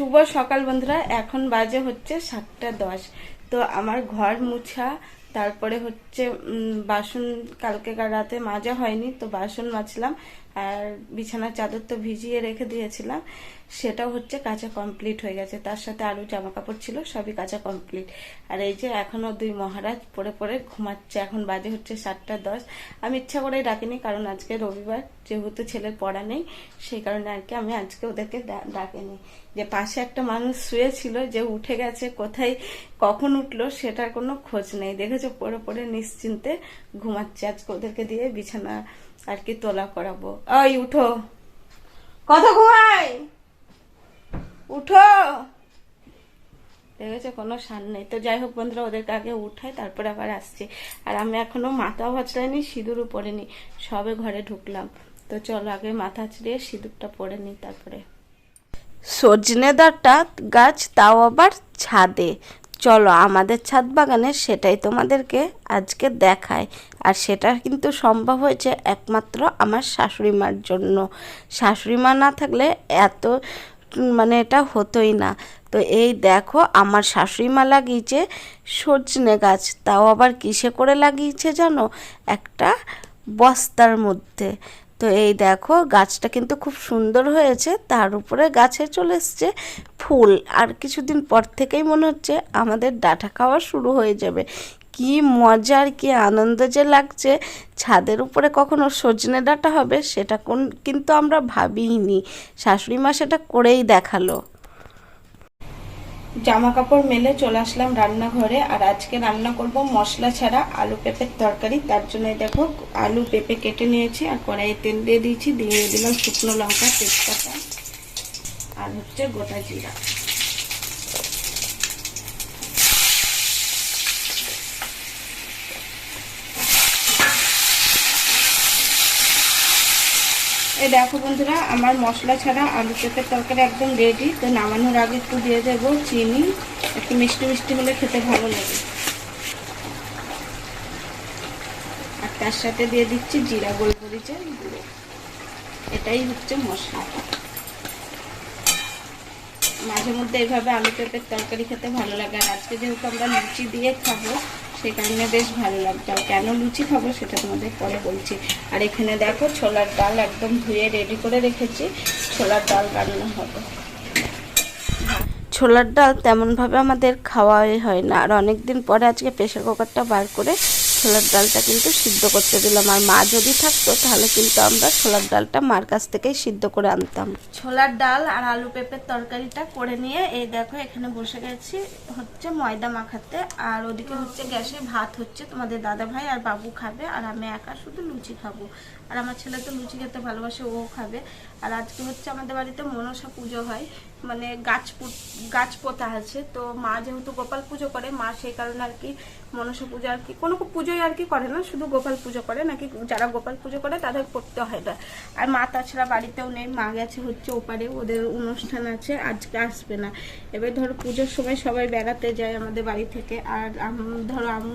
শুভ সকাল বন্ধুরা, এখন বাজে হচ্ছে সাতটা দশ। তো আমার ঘর মুছা, তারপরে হচ্ছে বাসন কালকে রাতে মাজা হয়নি, তো বাসন মাজলাম। আর বিছানার চাদর তো ভিজিয়ে রেখে দিয়েছিলাম, সেটাও হচ্ছে কাঁচা কমপ্লিট হয়ে গেছে। তার সাথে আরও জামা কাপড় ছিল, সবই কাঁচা কমপ্লিট আর এই যে এখনও দুই মহারাজ পড়ে পড়ে ঘুমাচ্ছে, এখন বাজে হচ্ছে সাতটা দশ। আমি ইচ্ছা করেই ডাকিনি, কারণ আজকে রবিবার, যেহেতু ছেলের পড়া নেই, সেই কারণে আর কি আমি আজকে ওদেরকে ডাকিনি। যে পাশে একটা মানুষ শুয়েছিল, যে উঠে গেছে, কোথায়, কখন উঠল, সেটার কোনো খোঁজ নেই। দেখেছ, পড়ে পড়ে নিশ্চিন্তে ঘুমাচ্ছে। আজকে ওদেরকে দিয়ে বিছানা আর কি তোলা করাবো? ওই উঠো। কত ঘুমাই উঠো। দেখেছে, কোনো সান নেই। তো যাই হোক বন্ধুরা, ওদেরকে আগে উঠাই, তারপরে আবার আসছি। আর আমি এখনও মাথা ভাজলাইনি সিঁদুরও পরেনি সবে ঘরে ঢুকলাম। তো চলো, আগে মাথা ছিঁড়িয়ে সিঁদুরটা পরে নিই তারপরে। সজনে ডাঁটা গাছ, তাও আবার ছাদে। চলো আমাদের ছাদ বাগানে সেটাই তোমাদেরকে আজকে দেখায় আর সেটা কিন্তু সম্ভব হয়েছে একমাত্র আমার শাশুড়ি মার জন্য। শাশুড়ি মা না থাকলে এত মানে এটা হতোই না। তো এই দেখো আমার শাশুড়ি মা লাগিয়েছে সজনে গাছ। তাও আবার কিসে করে লাগিয়েছে জানো? একটা বস্তার মধ্যে। তো এই দেখো, গাছটা কিন্তু খুব সুন্দর হয়েছে। তার উপরে গাছে চলে এসছে ফুল। আর কিছুদিন পর থেকেই মনে হচ্ছে আমাদের ডাটা খাওয়া শুরু হয়ে যাবে। কি মজার কি আনন্দ যে লাগছে। ছাদের উপরে কখনো সজনে ডাটা হবে, সেটা কোন কিন্তু আমরা ভাবিইনি। শাশুড়ি মা সেটা করেই দেখাল। জামা কাপড় মেলে চলে আসলাম রান্নাঘরে, আর আজকে রান্না করব মশলা ছাড়া আলু পেঁপের তরকারি। তার জন্য দেখো আলু পেঁপে কেটে নিয়েছি, আর কড়াইয়ে তেল দিয়ে দিয়েছি, দিয়ে দিলাম শুকনো লঙ্কা, তেজপাতা, আর হচ্ছে গোটা জিরা। এই দেখো বন্ধুরা, আমার মশলা ছাড়া আলু পেঁপের তরকারি একদম রেডি তো নামানোর আগে একটু দিয়ে দেবো চিনি। একটু মিষ্টি মিষ্টি হলে খেতে ভালো লাগে। আর তার সাথে দিয়ে দিচ্ছি জিরা গোলমরিচের গুঁড়ো। এটাই হচ্ছে মশলা। মাঝে মধ্যে এইভাবে আলু পেঁপের তরকারি খেতে ভালো লাগে। আর আজকে যেহেতু আমরা লুচি দিয়ে খাব সেই কারণে বেশ ভালো লাগছে। আর কেন লুচি খাব সেটা তোমাদের পরে বলছি। আর এখানে দেখো, ছোলার ডাল একদম ধুয়ে রেডি করে রেখেছি। ছোলার ডাল রান্না হবে। ছোলার ডাল তেমনভাবে আমাদের খাওয়াই হয় না। আর অনেক দিন পরে আজকে প্রেশার কুকারটা বার করে ছোলার ডালটা কিন্তু সিদ্ধ করতে দিলাম। আর মা যদি থাকতো, তাহলে কিন্তু আমরা ছোলার ডালটা মার কাছ থেকেই সিদ্ধ করে আনতাম। ছোলার ডাল আর আলু পেঁপের তরকারিটা করে নিয়ে, এই দেখো এখানে বসে গেছি হচ্ছে ময়দা মাখাতে। আর ওদিকে হচ্ছে গ্যাসে ভাত হচ্ছে তোমাদের দাদা ভাই আর বাবু খাবে। আর আমি একা শুধু লুচি খাব। আর আমার ছেলে তো লুচি খেতে ভালোবাসে, ও খাবে। আর আজকে হচ্ছে আমাদের বাড়িতে মনসা পুজো হয়। মানে গাছ গাছ পোতা আছে। তো মা যেহেতু গোপাল পুজো করে, মা সেই কারণে আর কি মনসা পুজো আর কি কোনো পুজোই আর কি করে না, শুধু গোপাল পুজো করে। নাকি যারা গোপাল পুজো করে তাদের করতে হয় না। আর মা তাছাড়া বাড়িতেও নেই, মা গেছে হচ্ছে ওপারে, ওদের অনুষ্ঠান আছে, আজকে আসবে না। এবার ধরো পুজোর সময় সবাই বেড়াতে যায় আমাদের বাড়ি থেকে। আর ধরো আমি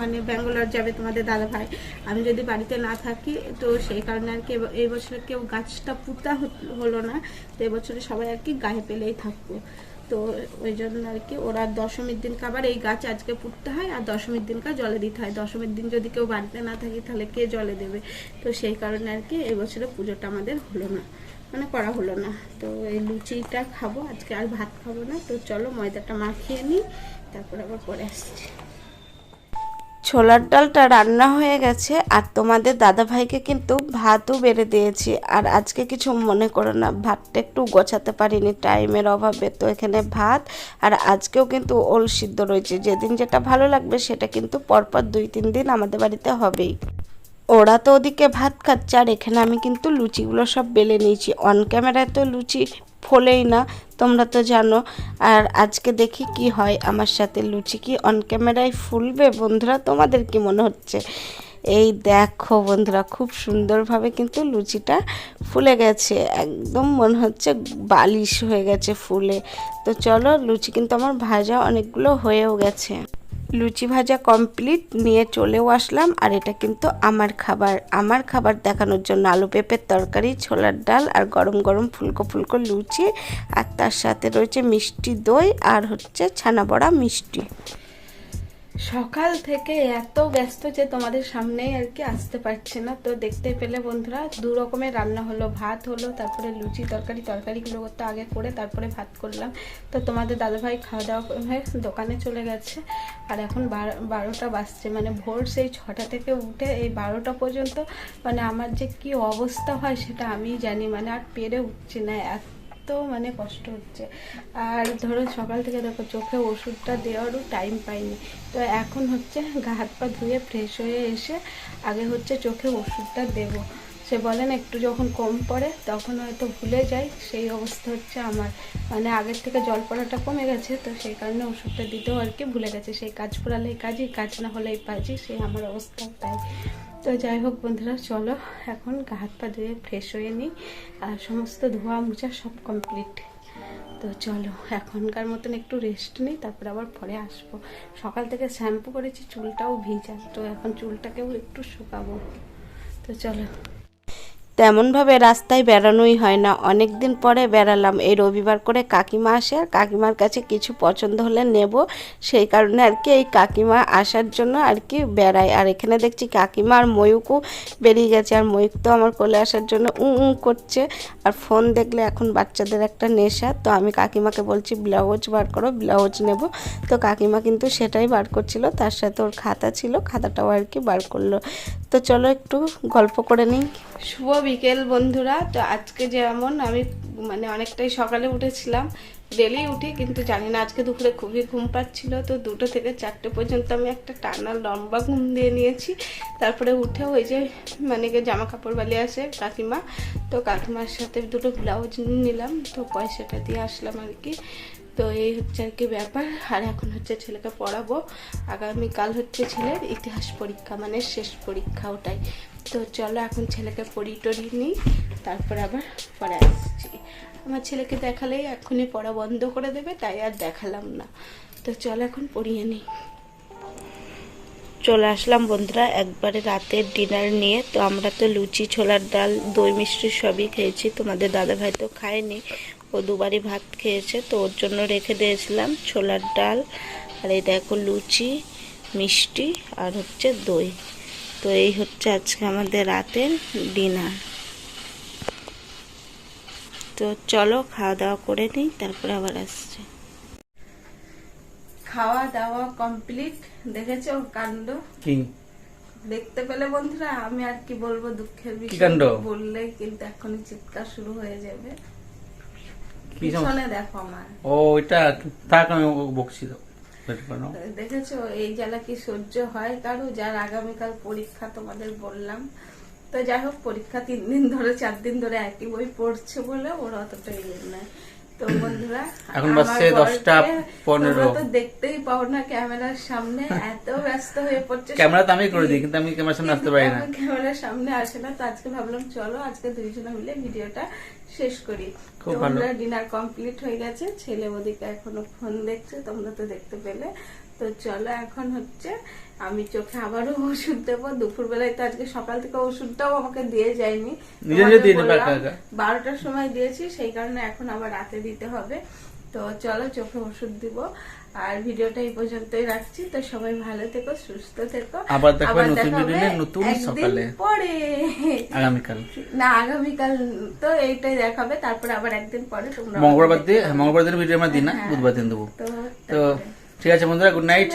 মানে ব্যাঙ্গালোর যাবে তোমাদের দাদা ভাই। আমি যদি বাড়িতে না থাকি, তো সেই কারণে আর কি এই বছর কেউ গাছটা পুঁতা হলো না। তো এবছরে সবাই আর কি গায়ে পেলেই থাকব। তো ওই জন্য আর কি, ওরা দশমীর দিন আবার এই গাছ আজকে পুঁততে হয় আর দশমীর দিনকা জলে দিতে হয়। দশমীর দিন যদি কেউ বাড়িতে না থাকে তাহলে কে জলে দেবে? তো সেই কারণে আর কি এবছরে পুজোটা আমাদের হলো না মানে করা হলো না। তো এই লুচিটা খাব, আজকে আর ভাত খাব না। তো চলো ময়দাটা মাখিয়ে নিই, তারপর আবার পরে আসছি। ছোলার ডালটা রান্না হয়ে গেছে আর তোমাদের দাদা ভাইকে কিন্তু ভাতও বেড়ে দিয়েছি। আর আজকে কিছু মনে করো না, ভাতটা একটু গোছাতে পারিনি, টাইমের অভাবে তো এখানে ভাত। আর আজকেও কিন্তু ওল সিদ্ধ রয়েছে, যেদিন যেটা ভালো লাগবে সেটা কিন্তু পরপর দুই তিন দিন আমাদের বাড়িতে হবেই। ওরা তো ওদিকে ভাত খাচ্ছে, আর এখানে আমি কিন্তু লুচিগুলো সব বেলে নিয়েছি। অন ক্যামেরায় তো লুচি ফোলেই না, তোমরা তো জানো। আর আজকে দেখি কি হয় আমার সাথে লুচি কি অন ক্যামেরায় ফুলবে? বন্ধুরা, তোমাদের কি মনে হচ্ছে? এই দেখো বন্ধুরা, খুব সুন্দরভাবে কিন্তু লুচিটা ফুলে গেছে। একদম মনে হচ্ছে বালিশ হয়ে গেছে ফুলে। তো চলো, লুচি কিন্তু আমার ভাজা অনেকগুলো হয়েও গেছে। লুচি ভাজা কমপ্লিট নিয়ে চলেও আসলাম। আর এটা কিন্তু আমার খাবার। আমার খাবার দেখানোর জন্য আলু পেঁপের তরকারি, ছোলার ডাল আর গরম গরম ফুলকো ফুলকো লুচি। আর তার সাথে রয়েছে মিষ্টি দই আর হচ্ছে ছানা বড়া মিষ্টি। সকাল থেকে এত ব্যস্ত যে তোমাদের সামনেই আর কি আসতে পারছে না। তো দেখতে পেলে বন্ধুরা, দু রকমের রান্না হলো। ভাত হলো, তারপরে লুচি তরকারি, তরকারিগুলো করতে আগে করে তারপরে ভাত করলাম। তো তোমাদের দাদাভাই খাওয়া দাওয়া দোকানে চলে গেছে। আর এখন বারো, বারোটা বাজছে। মানে ভোর সেই ছটা থেকে উঠে এই বারোটা পর্যন্ত মানে আমার যে কি অবস্থা হয় সেটা আমিই জানি। মানে আর পেরে উঠছি না। এত মানে কষ্ট হচ্ছে। আর ধরো সকাল থেকে দেখো চোখে ওষুধটা দেওয়ারও টাইম পাইনি। তো এখন হচ্ছে গা হাত পা ধুয়ে ফ্রেশ হয়ে এসে আগে হচ্ছে চোখে ওষুধটা দেবো। সে বলেন একটু যখন কম পড়ে তখন হয়তো ভুলে যাই, সেই অবস্থা হচ্ছে আমার। মানে আগের থেকে জল পড়াটা কমে গেছে, তো সেই কারণে ওষুধটা দিতেও আর কি ভুলে গেছে। সেই কাজ পড়ালে কাজই, কাজ না হলে এই কাজই সেই আমার অবস্থা তাই। তো যাই হোক বন্ধুরা, চলো এখন গা হাত পা ধুয়ে ফ্রেশ হয়ে নিই আর সমস্ত ধোয়া মোছা সব কমপ্লিট তো চলো, এখনকার মতন একটু রেস্ট নিই, তারপরে আবার পরে আসব। সকাল থেকে শ্যাম্পু করেছি, চুলটাও ভিজা, তো এখন চুলটাকেও একটু শুকাবো। তো চলো। তেমনভাবে রাস্তায় বেড়ানোই হয় না। অনেক দিন পরে বেড়ালাম। এই রবিবার করে কাকিমা আসে। আর কাকিমার কাছে কিছু পছন্দ হলে নেব। সেই কারণে আর কি এই কাকিমা আসার জন্য আর কি বেড়াই। আর এখানে দেখছি কাকিমা আর ময়ূকও বেরিয়ে গেছে। আর ময়ূক তো আমার কোলে আসার জন্য উ উ করছে। আর ফোন দেখলে এখন বাচ্চাদের একটা নেশা। তো আমি কাকিমাকে বলছি, ব্লাউজ বার করো, ব্লাউজ নেব। তো কাকিমা কিন্তু সেটাই বার করছিল। তার সাথে ওর খাতা ছিল। খাতাটাও আর কি বার করল। তো চলো একটু গল্প করে নিই। শুভ বিকেল বন্ধুরা। তো আজকে যেমন আমি মানে অনেকটাই সকালে উঠেছিলাম, ডেলি উঠি, কিন্তু জানি না, আজকে দুপুরে খুবই ঘুম পাচ্ছিল। তো দুটো থেকে চারটে পর্যন্ত আমি একটা টানা লম্বা ঘুম দিয়ে নিয়েছি। তারপরে উঠে ওই যে মানে জামা কাপড় বালি আসে কাকিমা। তো কাকিমার সাথে দুটো ব্লাউজ নিলাম, তো পয়সাটা দিয়ে আসলাম আর কি। তো এই হচ্ছে আর কি ব্যাপার। আর এখন হচ্ছে ছেলেকে পড়াবো। আগামীকাল হচ্ছে ছেলের ইতিহাস পরীক্ষা মানে শেষ পরীক্ষা ওটাই। তো চলো এখন ছেলেকে পড়ি টড়ি নিই, তারপর আবার পরে আসছি। আমার ছেলেকে দেখালেই এখনই পড়া বন্ধ করে দেবে, তাই আর দেখালাম না। তো চলো এখন পড়িয়ে নিই। চলে আসলাম বন্ধুরা, একবারে রাতের ডিনার নিয়ে। তো আমরা তো লুচি, ছোলার ডাল, দই মিষ্টি সবই খেয়েছি। তোমাদের দাদাভাই তো খায়নি। ও দুবারই ভাত খেয়েছে তো ওর জন্য রেখে দিয়েছিলাম ছোলার ডাল। আর এই দেখো লুচি মিষ্টি আর হচ্ছে দই। তো এই হচ্ছে আজকে আমাদের রাতের ডিনার। তো চলো খাওয়া দাওয়া করে নিই তারপরে আবার আসছে। খাওয়া দাওয়া কমপ্লিট দেখেছ ওর কাণ্ড? কি? দেখতে পেলে বন্ধুরা আমি আর কি বলব দুঃখের বিষয় বললে কিন্তু এখনই চিৎকার শুরু হয়ে যাবে। পিছনে দেখো আমার। ও এটা থাক আমি বকছি দেখেছ এই জ্বালা কি সহ্য হয় কারও? যার আগামীকাল পরীক্ষা তোমাদের বললাম। তো যাই হোক পরীক্ষা তিন দিন ধরে চার দিন ধরে একই বই পড়ছে বলে ওরা অতটা ইয়ে নয় তো বন্ধুরা এখন আমার বাজছে বরকে 10টা 15 তোমরা তো দেখতেই পাও না ক্যামেরার সামনে এত ব্যস্ত হয়ে পড়ছে। ক্যামেরা তো আমি করে দিই কিন্তু আমি ক্যামেরার সামনে আসতে পারি না। ক্যামেরার সামনে আসে না তো আজকে ভাবলাম চলো আজকে দুইজনে মিলে ভিডিওটা শেষ করি। তোমরা ডিনার কমপ্লিট হয়ে গেছে ছেলে ওদিকে এখনও ফোন দেখছে তোমরা তো দেখতে পেলে। তো চলো এখন হচ্ছে আমি চোখে আবারও ওষুধ দেবো। দুপুর বেলায় তো আজকে সকাল থেকে ওষুধটাও আমাকে দিয়ে যায়নি। বারোটার সময় দিয়েছি সেই কারণে এখন আবার রাতে দিতে হবে। তো চলো চোখে ওষুধ দিব। আর ভিডিওটা এই পর্যন্তই রাখছি। তো সবাই ভালো থেকো সুস্থ থেকো। আবার দেখা হবে নতুন সকালে। পরে। আগামীকাল। না আগামীকাল তো এইটাই দেখাবে। তারপরে আবার একদিন পরে তোমরা মঙ্গলবার দিয়ে মঙ্গলবার দিন ভিডিও আমরা দিই না হ্যাঁ। বুধবার দিন দেবো। তো ঠিক আছে বন্ধুরা গুড নাইট